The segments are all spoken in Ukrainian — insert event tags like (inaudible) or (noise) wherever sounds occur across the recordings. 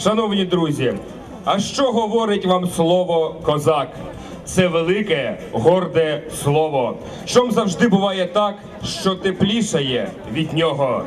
Шановні друзі, а що говорить вам слово козак? Це велике, горде слово. Чом завжди буває так, що теплішає від нього.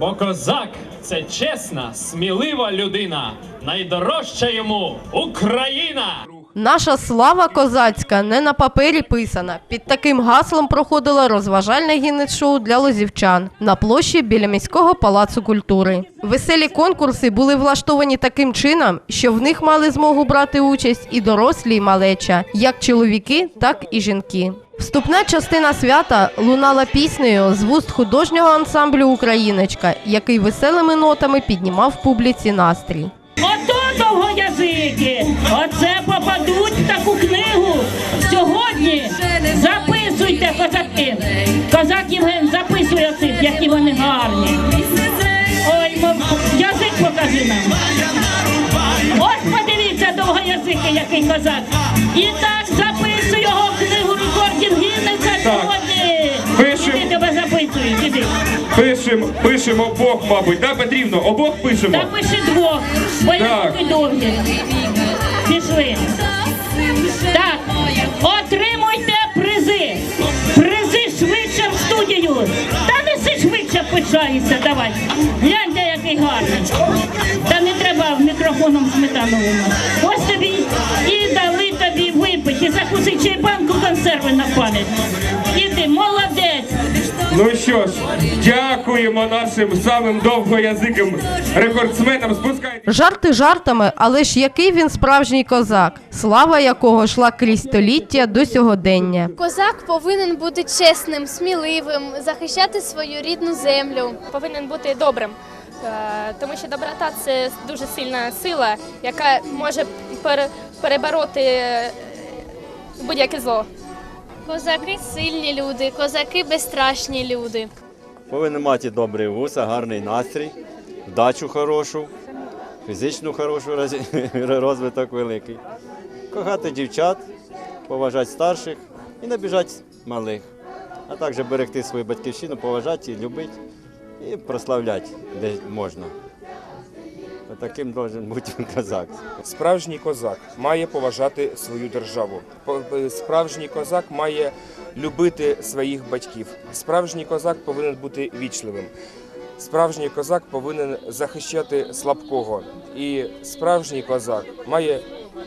Бо козак це чесна, смілива людина. Найдорожча йому Україна. Наша слава козацька не на папері писана. Під таким гаслом проходило розважальне гінет-шоу для лозівчан на площі біля міського палацу культури. Веселі конкурси були влаштовані таким чином, що в них мали змогу брати участь і дорослі, і малеча, як чоловіки, так і жінки. Вступна частина свята лунала піснею з вуст художнього ансамблю Україночка, який веселими нотами піднімав публіці настрій. Ото довгоязики, оце попадуть в таку книгу. Сьогодні записуйте козаки. Козак Євген записує цих, які вони гарні. Ой, язик покажи нам. Ось подивіться довгоязики, який козак. І так записуй його Пишемо, пишемо обох, мабуть, да, Петрівно? Обох пишемо. Та пиши двох, бо Так. такі довгі. Пішли. Так, отримуйте призи. Призи швидше в студію. Та неси швидше пишається, давай. Гляньте, який гарний. Та не треба мікрофоном сметановому. Ось тобі і дали тобі випити, і закусити чайбанку консерви на пам'ять. Ну що ж, дякуємо нашим самим довгоязиким рекордсменам. Спускайтесь. Жарти жартами, але ж який він справжній козак, слава якого йшла крізь століття до сьогодення. Козак повинен бути чесним, сміливим, захищати свою рідну землю. повинен бути добрим, Е, тому що доброта це дуже сильна сила, яка може пере- перебороти е, будь-яке зло. Козаки сильні люди, козаки безстрашні люди. Повинен мати добрий вуса, гарний настрій, вдачу хорошу, фізичну хорошу (laughs) розвиток великий. Кохати дівчат, поважати старших і не біжати малих. А також берегти свою батьківщину, поважати любити і прославляти, де можна. Таким має бути козак. Справжній козак має поважати свою державу. Е, Справжній козак має любити своїх батьків. Справжній козак повинен бути вічливим. Справжній козак повинен захищати слабкого. І справжній козак має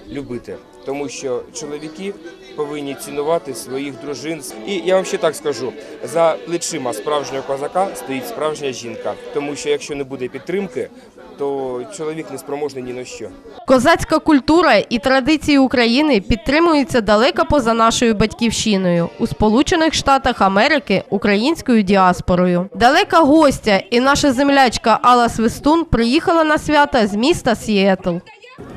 любити, тому що чоловіки повинні цінувати своїх дружин. І я вам ще так скажу: за плечима справжнього козака стоїть справжня жінка, тому що якщо не буде підтримки, то чоловік не спроможний ні на що. Козацька культура і традиції України підтримуються далеко поза нашою батьківщиною у Сполучених Штатах Америки українською діаспорою. Далека гостя і наша землячка Алла Свистун приїхала на свята з міста Сіетл.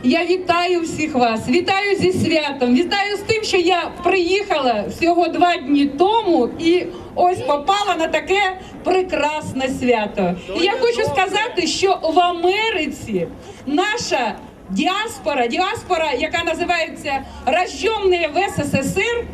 Я вітаю всіх вас, вітаю зі святом, вітаю з тим, що я приїхала всього два дні тому і ось попала на таке прекрасне свято. І я хочу сказати, що в Америці наша діаспора, діаспора, яка називається Рожденные в СССР,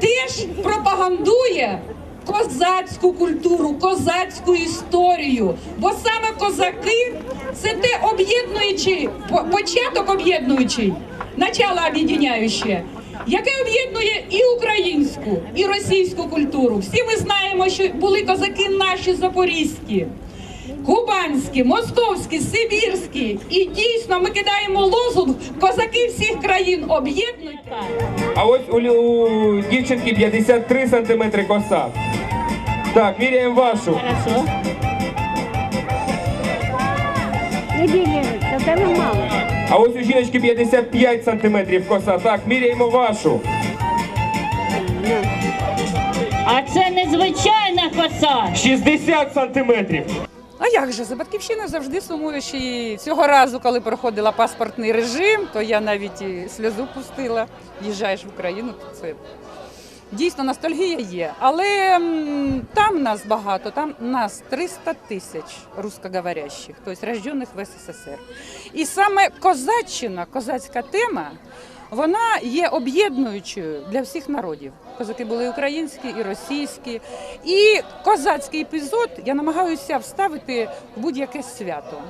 теж пропагандує козацьку культуру, козацьку історію. Бо саме козаки це те об'єднуючий, початок об'єднуючий, начало об'єднаюче, яке об'єднує і українську, і російську культуру. Всі ми знаємо, що були козаки наші запорізькі. Кубанські, московські, сибірські, і дійсно ми кидаємо лозунг козаки всіх країн об'єднуйте. А ось у, у дівчинки 53 сантиметри коса. Так, міряємо вашу. Хорошо. А ось у жіночки 55 сантиметрів коса. Так, міряємо вашу. А це незвичайна коса. 60 сантиметрів. А як же за батьківщиною завжди сумуючи. І цього разу, коли проходила паспортний режим, то я навіть і сльозу пустила. Їжджаєш в Україну, то це дійсно ностальгія є. Але там нас багато, там нас 300 тисяч русскоговорящих, тобто рождених в СССР. І саме козаччина, козацька тема, вона є об'єднуючою для всіх народів. Козаки були і українські, і російські. І козацький епізод я намагаюся вставити в будь-яке свято.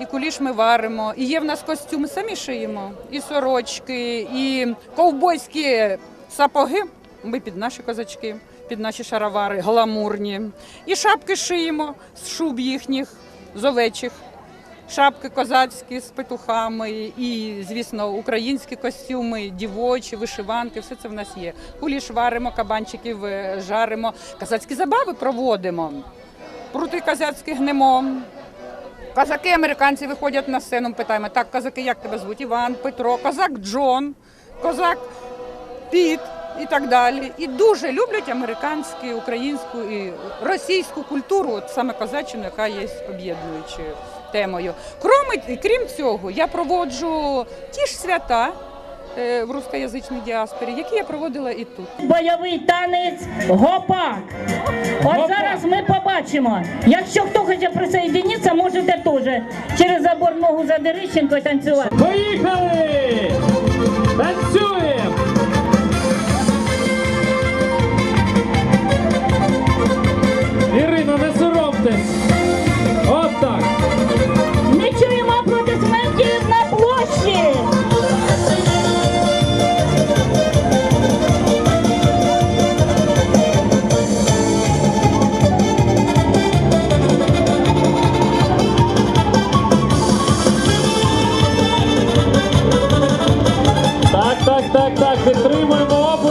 і куліш ми варимо. І є в нас костюми, самі шиємо. І сорочки, і ковбойські сапоги. Ми під наші козачки, під наші шаровари, гламурні. І шапки шиємо з шуб їхніх, з овечих. Шапки козацькі з петухами, і, звісно, українські костюми, дівочі, вишиванки, все це в нас є. Куліш варимо, кабанчиків жаримо, козацькі забави проводимо. Прути козацькі гнемо. Козаки американці виходять на сцену, питаємо, так, козаки, як тебе звуть? Іван, Петро, козак Джон, козак Піт і так далі. І дуже люблять американську, українську і російську культуру, от саме козаччину, яка є об'єднуючою темою. Крім, крім цього, я проводжу ті ж свята е, в рускоязичній діаспорі, які я проводила і тут. Бойовий танець гопак. От зараз ми побачимо. Якщо хто хоче присоединитися, можете теж через забор ногу за Дерищенко танцювати. Поїхали! Танцюємо! так, так, так. Підтримуємо.